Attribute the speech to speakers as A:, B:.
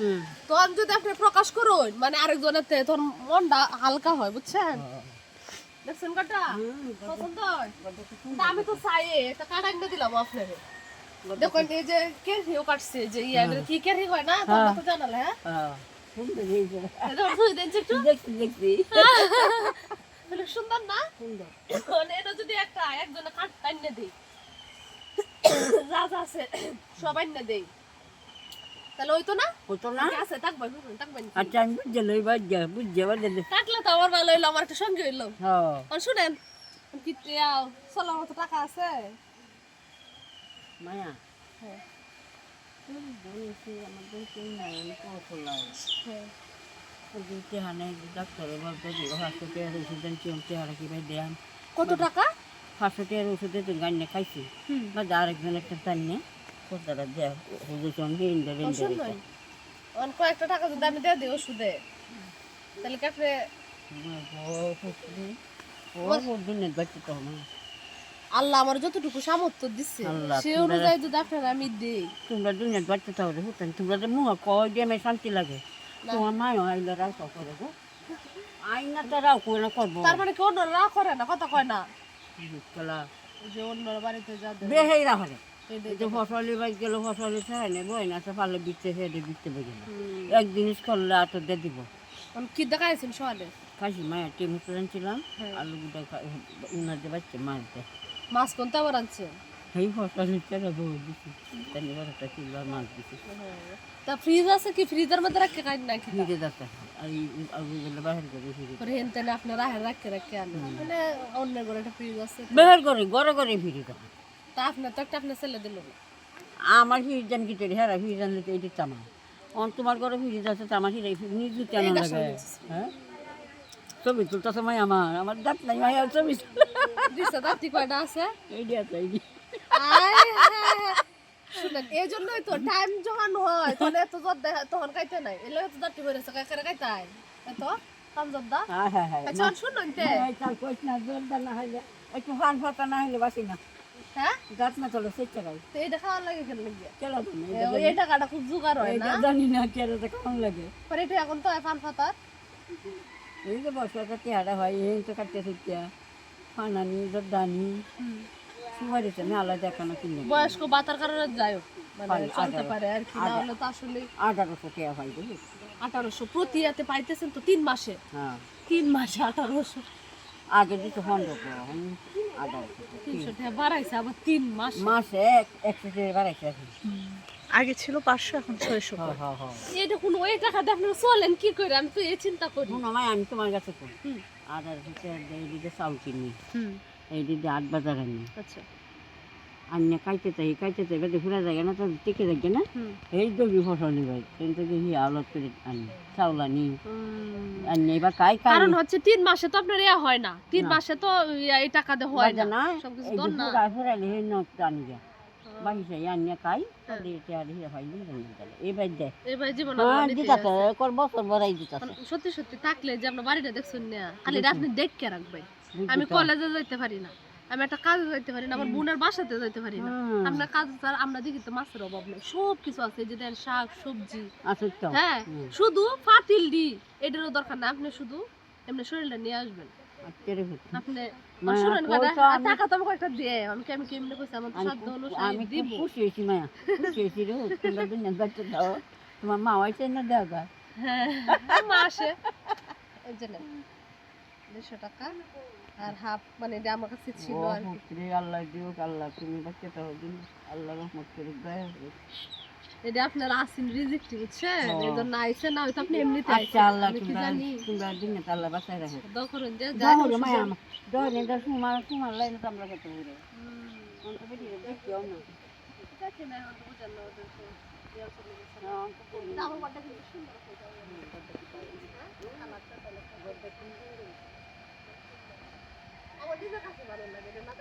A: হুম।
B: তখন যদি আপনি প্রকাশ করুন মানে আরেকজনের তে, তখন মনটা হালকা হয় বুঝছেন? দেখছেন কাটা পছন্দ হয়? আমি তো চাই এটা কাটা এনে দিলাম দেখুন এই যে কেরহিও কাটছে যে ইয়া কি কেরহি হয় না? তোমরা তো জানালে হ্যাঁ?
A: হ্যাঁ সুন্দর
B: না? মানে এটা যদি একটা একজনে কাট এনে দেই। যা আছে সব এনে দেই। তাহলে ওই তো না? থাকবেন
A: আচ্ছা আমি লই
B: তো আমার ভালো হইল আমার একটা সঙ্গে হইল।
A: হ্যাঁ
B: আর শুনেন কি মতো টাকা আছে?
A: মায়া?
B: হ্যাঁ।
A: কত
B: হ্যাঁ।
A: টাকা
B: কত টাকা?
A: পাঁচশো টাকার ওষুধে তো গান্নে খাইছি। বা আরেকজন একটা টান্নে কোথাটা
B: অন কয়েকটা টাকা যদি আমি দিয়ে দিই ওষুধে তাহলে আল্লাহ আমার যতটুকু সামর্থ্য দিচ্ছে সে অনুযায়ী যদি আপনার আমি দিই।
A: তোমরা দিনের বাচ্চা তো হতেন তোমরা তো মুখ কয় দিয়ে আমি শান্তি লাগে। তোমার মায়ও আইলে রাও তো করে গো। আইনা তো রাও করে না করব।
B: তার মানে কি অন্যরা করে না? কথা কয় না। যে অন্যরা বাড়িতে যা
A: বেহেই রাখে যে ফসলি বাজ গেল ফসলি চাই না বই না পারলে বিচতে হেঁটে বিচতে বেগে। এক জিনিস করলে আত দিয়ে দিব।
B: কি দেখাইছেন সকালে
A: খাসি মায়ের টিম ছিলাম
B: হ্যাঁ।
A: আলু গুটা উনার বাচ্চা মারতে
B: মাছ কোনটা আবার আনছেন
A: সেই ফসলি চেরা বউ দিছি এবার একটা কিলো মাছ দিছি।
B: তা ফ্রিজ আছে কি? ফ্রিজের মধ্যে রাখে খাই না কি
A: ফিরে যাচ্ছে আর আলু গুলো বাহির করে ফিরে
B: পরে হেন তেনে আপনার রাখে রাখে আনেন মানে অন্য ঘরে একটা ফ্রিজ আছে।
A: বের করে ঘরে ঘরে ফিরে যাবে
B: তা আপনার তো একটা আপনার ছেলে দিল। না
A: আমার ফিরে জান হ্যাঁ ফিরে জানলে তো তামা অন তোমার ঘরে ফিরে যাচ্ছে তো আমার হিরে নিজে কেন লাগে। হ্যাঁ? ছবি তুলতে সময় আমার আমার দাঁত নাই মাই আর ছবি
B: দিছে দাঁতি কয়টা আছে?
A: এইটি আছে এইটি
B: শুনেন এই জন্যই তো টাইম যখন হয় তখন এত জোর দেয় তখন নাই। এলে এত দাঁতি গেছে কাকারে খাইতাই এত? কাম
A: হ্যাঁ হ্যাঁ হ্যাঁ
B: আচ্ছা শুনুন তে।
A: কইস না জোরদার না হইলে একটু ফান ফাতা না হইলে বাসি না।
B: হ্যাঁ?
A: গাছ না চলো সেটা গাই
B: তো এইটা খাওয়ার লাগে কেন লাগে
A: চলো
B: এই টাকাটা খুব জোগাড় হয় না?
A: জানি না কেন তো কেমন লাগে।
B: পরে এটা এখন তো ফান ফাতার।
A: এই যে বর্ষাটা চেহারা হয় এই তো কাটতে সুতিয়া ফানানি জর্দানি। সুপারিতে না আলাদা দেখানো কিনে
B: বয়স্ক বাতার কারণে যায় মানে চলতে পারে আর কি না হলে তো আসলে
A: আঠারোশো টাকা হয় বুঝলি
B: আঠারোশো প্রতি পাইতেছেন তো তিন মাসে।
A: হ্যাঁ।
B: তিন মাসে আঠারোশো।
A: আগে দিতে পনেরো টাকা এখন আঠারোশো টাকা।
B: তিনশো টাকা বাড়াইছে আবার তিন মাস।
A: মাসে এক একশো টাকা বাড়াইছে এখন।
C: আগে ছিল পাঁচশো এখন ছয়শো
A: হ্যাঁ হ্যাঁ হ্যাঁ।
B: এটা কোনো ওই টাকা দিয়ে চলেন কি করে? আমি তো এই চিন্তা করি।
A: আমায় আমি তোমার কাছে করি
B: হুম।
A: হচ্ছে এই দিকে চাউল কিনি।
B: হুম।
A: এই দিকে আট বাজার আনি।
B: আচ্ছা।
A: আনিয়ে খাইতে চাই খাইতে চাই বেদে ঘুরে যায় না তো টিকে না। এই দবি ফসল কিন্তু কি আলত করে আনি চাউল এবার কাই কাই
B: কারণ হচ্ছে তিন মাসে তো আপনার ইয়া হয় না তিন মাসে তো এই টাকা দিয়ে হয় না সবকিছু
A: এই
B: দন না
A: যায় বাহিসে আনিয়ে খাই তাহলে এটা আর হিরে হয় এবার দে।
B: এবার জীবন
A: হ্যাঁ দিতাছে কর বছর বড়াই দিতাছে।
B: সত্যি সত্যি থাকলে যে আপনার বাড়িটা দেখছেন না খালি দেখকে রাখবেন আমি কলেজে যাইতে পারি না। আমি একটা কাজে যাইতে পারি না আমার বোনের বাসাতে যাইতে পারি না।
A: হুম।
B: আমরা কাজ ছাড়া আমরা দেখি তো মাছের অভাব নেই। সব কিছু আছে যে দেন শাক সবজি।
A: আছে তো।
B: হ্যাঁ শুধু ফাতিল ডি এটারও দরকার না আপনি শুধু এমনি শরীরটা নিয়ে আসবেন। আপনি
A: মা,
B: শুনেন
A: কই
B: কথা
A: তো
B: আর
A: আমি-
B: টাকা তো একটা দিয়ে আমি কি কেমনে কইছি? আমার সাধ্য
A: খুব- আমি
B: দিব।
A: খুশি হয়েছি মায়া। খুশি হয়েছি রে তোমরা দুনিয়া বাচ্চা দাও। তোমার মা হয়েছে না দেওয়া
B: হ্যাঁ মা আসে। এই দেড়শো টাকা। আর হাফ মানে এটা আমার কাছে ছিল আর কি।
A: আল্লাহ দিও আল্লাহ তুমি বাচ্চাটা দিন। আল্লাহ রহমত করে দয়া।
B: এটা আপনার আসিন রিজিক্ট বুঝছেন
A: ও।
B: এই জন্য আইসে না হয়তো আপনি এমনিতে
A: আচ্ছা আল্লাহ
B: কি জানি।
A: তোমরা দিনে আল্লাহ বাঁচাই রাখো।
B: দোয়া করুন যে হোক
A: রে মায়া আমার। দাও নে দাও তোমার তোমার লাইনে তো আমরা কত
B: হুম,
A: অন্ত বেটি রে দেখিও না।
B: ঠিক আছে না হয়তো বুঝেন না ওদের তো ইয়া চলে গেছে।
A: হ্যাঁ, অন্ত বেটি।
B: না, আমার ঘরটা কিন্তু সুন্দর হয়েছে। আমার নিজের কাছে ভালো লাগে এটা না